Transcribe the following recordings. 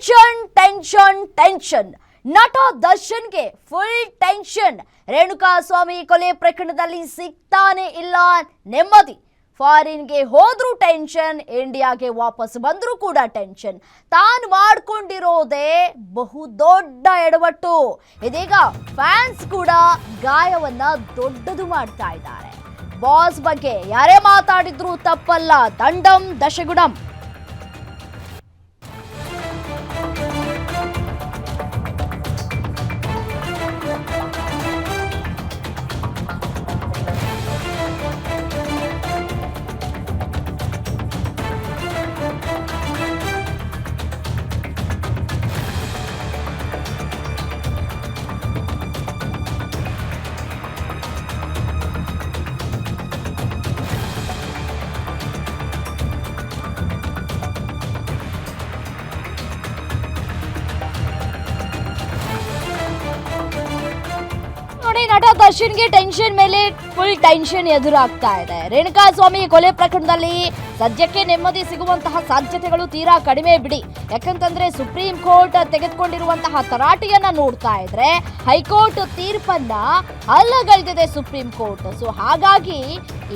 Tension tension tension ನಟ ದರ್ಶನ್ಗೆ full tension Renuka ಸ್ವಾಮಿ ಕೊಲೆ ಪ್ರಕರಣದಲ್ಲಿ ಸಿಗ್ತಾನೆ ಇಲ್ಲ. ನೆಮ್ಮದಿ. ಫಾರಿನ್ಗೆ ಹೋದ್ರೂ ಟೆನ್ಷನ್ ಇಂಡಿಯಾಗೆ ವಾಪಸ್ ಬಂದರೂ ಕೂಡ ಟೆನ್ಷನ್ ತಾನು ಮಾಡ್ಕೊಂಡಿರೋದೇ ಬಹುದೊಡ್ಡ ಎಡವಟ್ಟು. ಇದೀಗ ಫ್ಯಾನ್ಸ್ ಕೂಡ ಗಾಯವನ್ನ ದೊಡ್ಡದು ಮಾಡ್ತಾ ಇದ್ದಾರೆ. ಬಾಸ್ ಬಗ್ಗೆ ಯಾರೇ ಮಾತಾಡಿದ್ರೂ ತಪ್ಪಲ್ಲ. ದಂಡಂ, ದಶಗುಣಂ. ನೋಡಿ, ನಟ ದರ್ಶನ್ಗೆ ಟೆನ್ಷನ್ ಮೇಲೆ ಫುಲ್ ಟೆನ್ಷನ್ ಎದುರಾಗ್ತಾ ಇದೆ. ರೇಣುಕಾ ಸ್ವಾಮಿ ಕೊಲೆ ಪ್ರಕರಣದಲ್ಲಿ ಸದ್ಯಕ್ಕೆ ನೆಮ್ಮದಿ ಸಿಗುವಂತಹ ಸಾಧ್ಯತೆಗಳು ತೀರಾ ಕಡಿಮೆ ಬಿಡಿ. ಯಾಕಂತಂದ್ರೆ ಸುಪ್ರೀಂ ಕೋರ್ಟ್ ತೆಗೆದುಕೊಂಡಿರುವಂತಹ ತರಾಟೆಯನ್ನ ನೋಡ್ತಾ ಇದ್ರೆ ಹೈಕೋರ್ಟ್ ತೀರ್ಪನ್ನ ಅಲ್ಲಗಳಿದೆ ಸುಪ್ರೀಂ ಕೋರ್ಟ್. ಸೊ ಹಾಗಾಗಿ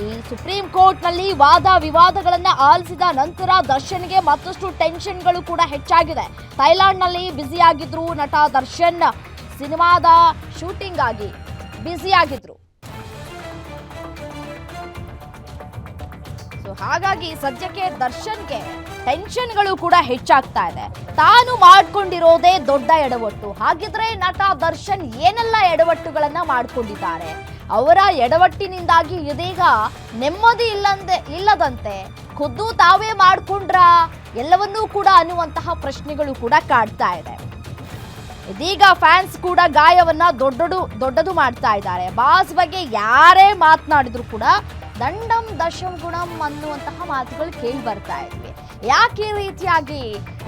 ಈ ಸುಪ್ರೀಂ ಕೋರ್ಟ್ನಲ್ಲಿ ವಾದ ವಿವಾದಗಳನ್ನ ಆಲಿಸಿದ ನಂತರ ದರ್ಶನ್ಗೆ ಮತ್ತಷ್ಟು ಟೆನ್ಷನ್ಗಳು ಕೂಡ ಹೆಚ್ಚಾಗಿದೆ. ಥೈಲ್ಯಾಂಡ್ನಲ್ಲಿ ಬ್ಯುಸಿಯಾಗಿದ್ರು ನಟ ದರ್ಶನ್ ಸಿನಿಮಾದ ಶೂಟಿಂಗ್ ಆಗಿ ಬ್ಯುಸಿ ಆಗಿದ್ರು ಸೊ ಹಾಗಾಗಿ ಸದ್ಯಕ್ಕೆ ದರ್ಶನ್ಗೆ ಟೆನ್ಷನ್ಗಳು ಕೂಡ ಹೆಚ್ಚಾಗ್ತಾ ಇದೆ. ತಾನು ಮಾಡ್ಕೊಂಡಿರೋದೇ ದೊಡ್ಡ ಎಡವಟ್ಟು. ಹಾಗಿದ್ರೆ ನಟ ದರ್ಶನ್ ಏನೆಲ್ಲ ಎಡವಟ್ಟುಗಳನ್ನ ಮಾಡ್ಕೊಂಡಿದ್ದಾರೆ? ಅವರ ಎಡವಟ್ಟಿನಿಂದಾಗಿ ಇದೀಗ ನೆಮ್ಮದಿ ಇಲ್ಲಂದೆ, ಇಲ್ಲದಂತೆ ಖುದ್ದು ತಾವೇ ಮಾಡ್ಕೊಂಡ್ರ? ಎಲ್ಲವನ್ನೂ ಕೂಡ ಅನ್ನುವಂತಹ ಪ್ರಶ್ನೆಗಳು ಕೂಡ ಕಾಡ್ತಾ ಇದೆ. ಇದೀಗ ಫ್ಯಾನ್ಸ್ ಕೂಡ ಗಾಯವನ್ನ ದೊಡ್ಡದು ದೊಡ್ಡದು ಮಾಡ್ತಾ ಇದ್ದಾರೆ. ಬಾಸ್ ಬಗ್ಗೆ ಯಾರೇ ಮಾತನಾಡಿದ್ರು ಕೂಡ ದಂಡಂ ದಶಂ ಗುಣಂ ಅನ್ನುವಂತಹ ಮಾತುಗಳು ಕೇಳಿ ಬರ್ತಾ ಇದ್ವಿ. ಯಾಕೆ ರೀತಿಯಾಗಿ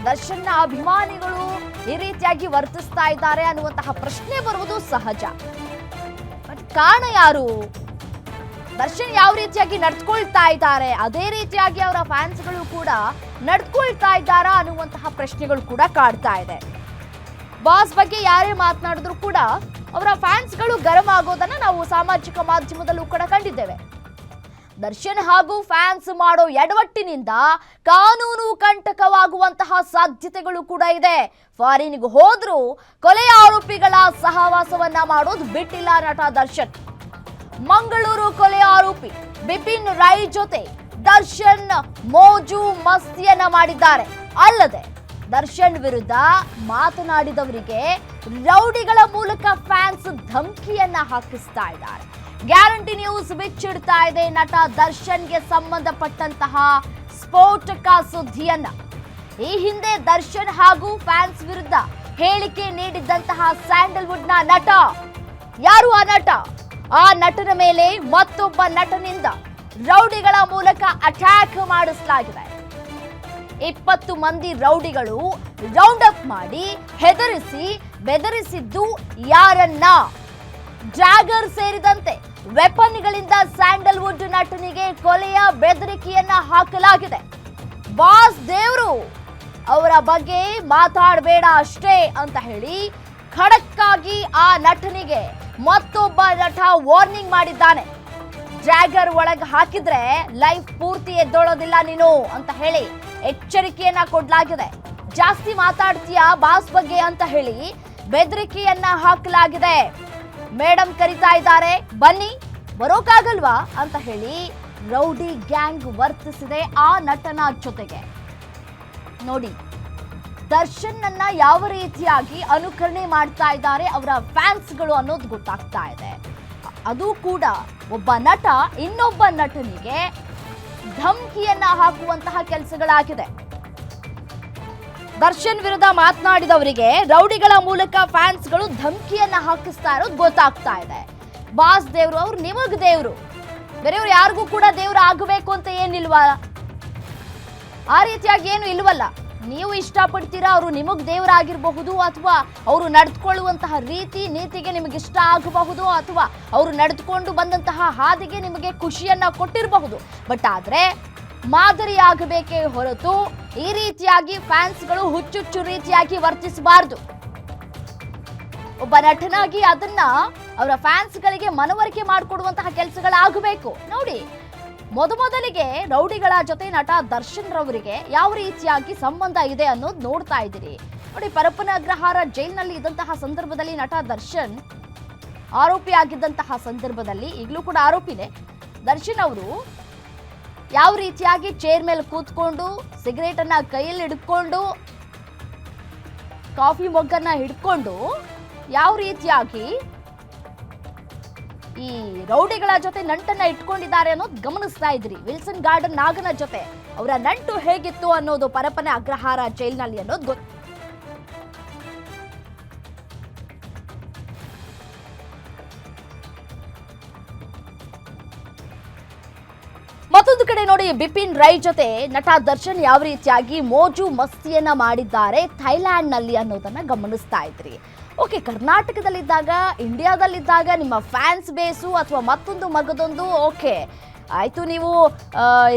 ದರ್ಶನ್ ಅಭಿಮಾನಿಗಳು ಈ ರೀತಿಯಾಗಿ ವರ್ತಿಸ್ತಾ ಇದ್ದಾರೆ ಅನ್ನುವಂತಹ ಪ್ರಶ್ನೆ ಬರುವುದು ಸಹಜ. ಬಟ್ ಕಾರಣ ಯಾರು? ದರ್ಶನ್ ಯಾವ ರೀತಿಯಾಗಿ ನಡ್ಕೊಳ್ತಾ ಇದ್ದಾರೆ? ಅದೇ ರೀತಿಯಾಗಿ ಅವರ ಫ್ಯಾನ್ಸ್ಗಳು ಕೂಡ ನಡ್ಕೊಳ್ತಾ ಇದ್ದಾರಾ ಅನ್ನುವಂತಹ ಪ್ರಶ್ನೆಗಳು ಕೂಡ ಕಾಡ್ತಾ ಇದೆ. ಬಾಸ್ ಬಗ್ಗೆ ಯಾರೇ ಮಾತನಾಡಿದ್ರು ಕೂಡ ಅವರ ಫ್ಯಾನ್ಸ್ಗಳು ಗರಂ ಆಗೋದನ್ನ ನಾವು ಸಾಮಾಜಿಕ ಮಾಧ್ಯಮದಲ್ಲೂ ಕೂಡ ಕಂಡಿದ್ದೇವೆ. ದರ್ಶನ್ ಹಾಗೂ ಫ್ಯಾನ್ಸ್ ಮಾಡೋ ಎಡವಟ್ಟಿನಿಂದ ಕಾನೂನು ಕಂಟಕವಾಗುವಂತಹ ಸಾಧ್ಯತೆಗಳು ಕೂಡ ಇದೆ. ಫಾರಿನ್ಗೆ ಹೋದ್ರೂ ಕೊಲೆ ಆರೋಪಿಗಳ ಸಹವಾಸವನ್ನ ಮಾಡೋದು ಬಿಟ್ಟಿಲ್ಲ ನಟ ದರ್ಶನ್. ಮಂಗಳೂರು ಕೊಲೆ ಆರೋಪಿ ಬಿಪಿನ್ ರೈ ಜೊತೆ ದರ್ಶನ್ ಮೋಜು ಮಸ್ತಿಯನ್ನ ಮಾಡಿದ್ದಾರೆ. ಅಲ್ಲದೆ ದರ್ಶನ್ ವಿರುದ್ಧ ಮಾತನಾಡಿದವರಿಗೆ ರೌಡಿಗಳ ಮೂಲಕ ಫ್ಯಾನ್ಸ್ ಧಮಕಿಯನ್ನ ಹಾಕಿಸ್ತಾ ಇದ್ದಾರೆ. ಗ್ಯಾರಂಟಿ ನ್ಯೂಸ್ ಬಿಚ್ಚಿಡ್ತಾ ಇದೆ ನಟ ದರ್ಶನ್ಗೆ ಸಂಬಂಧಪಟ್ಟಂತಹ ಸ್ಫೋಟಕ ಸುದ್ದಿಯನ್ನ. ಈ ಹಿಂದೆ ದರ್ಶನ್ ಹಾಗೂ ಫ್ಯಾನ್ಸ್ ವಿರುದ್ಧ ಹೇಳಿಕೆ ನೀಡಿದ್ದಂತಹ ನ ನಟ. ಯಾರು ಆ ನಟ? ಆ ನಟನ ಮೇಲೆ ಮತ್ತೊಬ್ಬ ನಟನಿಂದ ರೌಡಿಗಳ ಮೂಲಕ ಅಟ್ಯಾಕ್ ಮಾಡಿಸಲಾಗಿದೆ. ಇಪ್ಪತ್ತು ಮಂದಿ ರೌಡಿಗಳು ರೌಂಡ್ ಅಪ್ ಮಾಡಿ ಹೆದರಿಸಿ, ಬೆದರಿಸಿದ್ದು ಯಾರನ್ನ? ಜಾಗರ್ ಸೇರಿದಂತೆ ವೆಪನ್ಗಳಿಂದ ಸ್ಯಾಂಡಲ್ವುಡ್ ನಟನಿಗೆ ಕೊಲೆಯ ಬೆದರಿಕೆಯನ್ನ ಹಾಕಲಾಗಿದೆ. ಬಾಸ್ ದೇವರು ಅವರ ಬಗ್ಗೆ ಮಾತಾಡಬೇಡ ಅಷ್ಟೇ ಅಂತ ಹೇಳಿ ಖಡಕ್ಕಾಗಿ ಆ ನಟನಿಗೆ ಮತ್ತೊಬ್ಬ ನಟ ವಾರ್ನಿಂಗ್ ಮಾಡಿದ್ದಾನೆ. ಡ್ರ್ಯಾಗರ್ ಒಳಗೆ ಹಾಕಿದ್ರೆ ಲೈಫ್ ಪೂರ್ತಿ ಎದ್ದೋಳೋದಿಲ್ಲ ನೀನು ಅಂತ ಹೇಳಿ ಎಚ್ಚರಿಕೆಯನ್ನ ಕೊಡಲಾಗಿದೆ. ಜಾಸ್ತಿ ಮಾತಾಡ್ತೀಯ ಬಾಸ್ ಬಗ್ಗೆ ಅಂತ ಹೇಳಿ ಬೆದರಿಕೆಯನ್ನ ಹಾಕಲಾಗಿದೆ. ಮೇಡಮ್ ಕರಿತಾ ಇದ್ದಾರೆ, ಬನ್ನಿ, ಬರೋಕಾಗಲ್ವಾ ಅಂತ ಹೇಳಿ ರೌಡಿ ಗ್ಯಾಂಗ್ ವರ್ತಿಸಿದೆ ಆ ನಟನ ಜೊತೆಗೆ. ನೋಡಿ ದರ್ಶನ್ ಅನ್ನ ಯಾವ ರೀತಿಯಾಗಿ ಅನುಕರಣೆ ಮಾಡ್ತಾ ಇದ್ದಾರೆ ಅವರ ಫ್ಯಾನ್ಸ್ಗಳು ಅನ್ನೋದು ಗೊತ್ತಾಗ್ತಾ ಇದೆ. ಅದು ಕೂಡ ಒಬ್ಬ ನಟ, ಇನ್ನೊಬ್ಬ ನಟನಿಗೆ ಧಮ್ಕಿಯನ್ನ ಹಾಕುವಂತಹ ಕೆಲಸಗಳಾಗಿದೆ. ದರ್ಶನ್ ವಿರುದ್ಧ ಮಾತನಾಡಿದವರಿಗೆ ರೌಡಿಗಳ ಮೂಲಕ ಫ್ಯಾನ್ಸ್ಗಳು ಧಮ್ಕಿಯನ್ನ ಹಾಕಿಸ್ತಾ ಇರೋದು ಗೊತ್ತಾಗ್ತಾ ಇದೆ. ಬಾಸ್ ದೇವ್ರು ಅವ್ರು, ನಿಮಗ್ ದೇವ್ರು. ಬೇರೆಯವ್ರು ಯಾರಿಗೂ ಕೂಡ ದೇವ್ರು ಆಗಬೇಕು ಅಂತ ಏನಿಲ್ವಾ? ಆ ರೀತಿಯಾಗಿ ಏನು ಇಲ್ವಲ್ಲ. ನೀವು ಇಷ್ಟಪಡ್ತೀರಾ ಅವರು ನಿಮಗೆ ದೇವರಾಗಿರಬಹುದು ಅಥವಾ ಅವರು ನಡೆದುಕೊಳ್ಳುವಂತಹ ರೀತಿ ನೀತಿಗೆ ನಿಮಗೆ ಇಷ್ಟ ಆಗಬಹುದು ಅಥವಾ ಅವರು ನಡೆದುಕೊಂಡು ಬಂದಂತಹ ಹಾದಿಗೆ ನಿಮಗೆ ಖುಷಿಯನ್ನ ಕೊಟ್ಟಿರಬಹುದು. ಬಟ್ ಆದ್ರೆ ಮಾದರಿಯಾಗಬೇಕೇ ಹೊರತು ಈ ರೀತಿಯಾಗಿ ಫ್ಯಾನ್ಸ್ಗಳು ಹುಚ್ಚುಚ್ಚು ರೀತಿಯಾಗಿ ವರ್ತಿಸಬಾರದು. ಒಬ್ಬ ನಟನಾಗಿ ಅದನ್ನ ಅವರ ಫ್ಯಾನ್ಸ್ಗಳಿಗೆ ಮನವರಿಕೆ ಮಾಡಿಕೊಡುವಂತಹ ಕೆಲಸಗಳಾಗಬೇಕು. ನೋಡಿ ಮೊದಮೊದಲಿಗೆ ರೌಡಿಗಳ ಜೊತೆ ನಟ ದರ್ಶನ್ ರವರಿಗೆ ಯಾವ ರೀತಿಯಾಗಿ ಸಂಬಂಧ ಇದೆ ಅನ್ನೋದು ನೋಡ್ತಾ ಇದ್ದೀರಿ. ನೋಡಿ, ಪರಪ್ಪನ ಅಗ್ರಹಾರ ಜೈಲಿನಲ್ಲಿ ಇದ್ದಂತಹ ಸಂದರ್ಭದಲ್ಲಿ ನಟ ದರ್ಶನ್ ಆರೋಪಿಯಾಗಿದ್ದಂತಹ ಸಂದರ್ಭದಲ್ಲಿ ಈಗಲೂ ಕೂಡ ಆರೋಪಿನೇ ದರ್ಶನ್ ಅವರು ಯಾವ ರೀತಿಯಾಗಿ ಚೇರ್ ಮೇಲೆ ಕೂತ್ಕೊಂಡು ಸಿಗರೇಟ್ ಅನ್ನ ಕೈಯಲ್ಲಿ ಹಿಡ್ಕೊಂಡು ಕಾಫಿ ಮೊಗ್ಗನ್ನ ಹಿಡ್ಕೊಂಡು ಯಾವ ರೀತಿಯಾಗಿ ಈ ರೌಡಿಗಳ ಜೊತೆ ನಂಟನ್ನ ಇಟ್ಕೊಂಡಿದ್ದಾರೆ ಅನ್ನೋದು ಗಮನಿಸ್ತಾ ಇದ್ರಿ. ವಿಲ್ಸನ್ ಗಾರ್ಡನ್ ನಾಗನ ಜೊತೆ. ಅವರ ನಂಟು ಹೇಗಿತ್ತು ಅನ್ನೋದು ಪರಪನ ಅಗ್ರಹಾರ ಜೈಲ್ನಲ್ಲಿ ಅನ್ನೋದು ಗೊತ್ತು. ಮತ್ತೊಂದು ಕಡೆ ನೋಡಿ, ಬಿಪಿನ್ ರೈ ಜೊತೆ ನಟ ದರ್ಶನ್ ಯಾವ ರೀತಿಯಾಗಿ ಮೋಜು ಮಸ್ತಿಯನ್ನ ಮಾಡಿದ್ದಾರೆ ಥೈಲ್ಯಾಂಡ್ನಲ್ಲಿ ಅನ್ನೋದನ್ನ ಗಮನಿಸ್ತಾ ಇದ್ರಿ. ಓಕೆ, ಕರ್ನಾಟಕದಲ್ಲಿದ್ದಾಗ, ಇಂಡಿಯಾದಲ್ಲಿದ್ದಾಗ ನಿಮ್ಮ ಫ್ಯಾನ್ಸ್ ಬೇಸು ಅಥವಾ ಮತ್ತೊಂದು ಮಗದೊಂದು? ಓಕೆ, ಆಯಿತು ನೀವು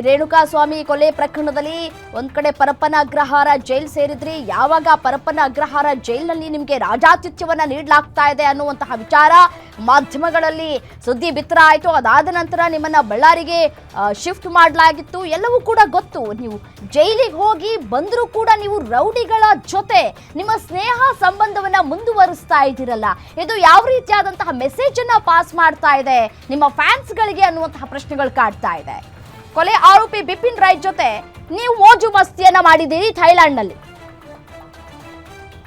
ರೇಣುಕಾ ಸ್ವಾಮಿ ಕೊಲೆ ಪ್ರಕರಣದಲ್ಲಿ ಒಂದು ಕಡೆ ಪರಪ್ಪನ ಅಗ್ರಹಾರ ಜೈಲ್ ಸೇರಿದ್ರಿ. ಯಾವಾಗ ಪರಪ್ಪನ ಅಗ್ರಹಾರ ಜೈಲಿನಲ್ಲಿ ನಿಮಗೆ ರಾಜಾತಿಥ್ಯವನ್ನು ನೀಡಲಾಗ್ತಾ ಇದೆ ಅನ್ನುವಂತಹ ವಿಚಾರ. ಮಾಧ್ಯಮಗಳಲ್ಲಿ ಸುದ್ದಿ ಬಿತ್ತರ ಆಯಿತು. ಅದಾದ ನಂತರ ನಿಮ್ಮನ್ನ ಬಳ್ಳಾರಿಗೆ ಶಿಫ್ಟ್ ಮಾಡಲಾಗಿತ್ತು. ಎಲ್ಲವೂ ಕೂಡ ಗೊತ್ತು. ನೀವು ಜೈಲಿಗೆ ಹೋಗಿ ಬಂದರೂ ಕೂಡ ನೀವು ರೌಡಿಗಳ ಜೊತೆ ನಿಮ್ಮ ಸ್ನೇಹ ಸಂಬಂಧವನ್ನ ಮುಂದುವರಿಸ್ತಾ ಇದ್ದೀರಲ್ಲ. ಇದು ಯಾವ ರೀತಿಯಾದಂತಹ ಮೆಸೇಜ್ ಅನ್ನ ಪಾಸ್ ಮಾಡ್ತಾ ಇದೆ? ನಿಮ್ಮ ಫ್ಯಾನ್ಸ್ಗಳಿಗೆ ಅನ್ನುವಂತಹ ಪ್ರಶ್ನೆಗಳು ಕಾಡ್ತಾ ಇದೆ. ಕೊಲೆ ಆರೋಪಿ ಬಿಪಿನ್ ರೈ ಜೊತೆ ನೀವು ಮೋಜು ಮಸ್ತಿಯನ್ನ ಮಾಡಿದ್ದೀರಿ ಥೈಲ್ಯಾಂಡ್ನಲ್ಲಿ.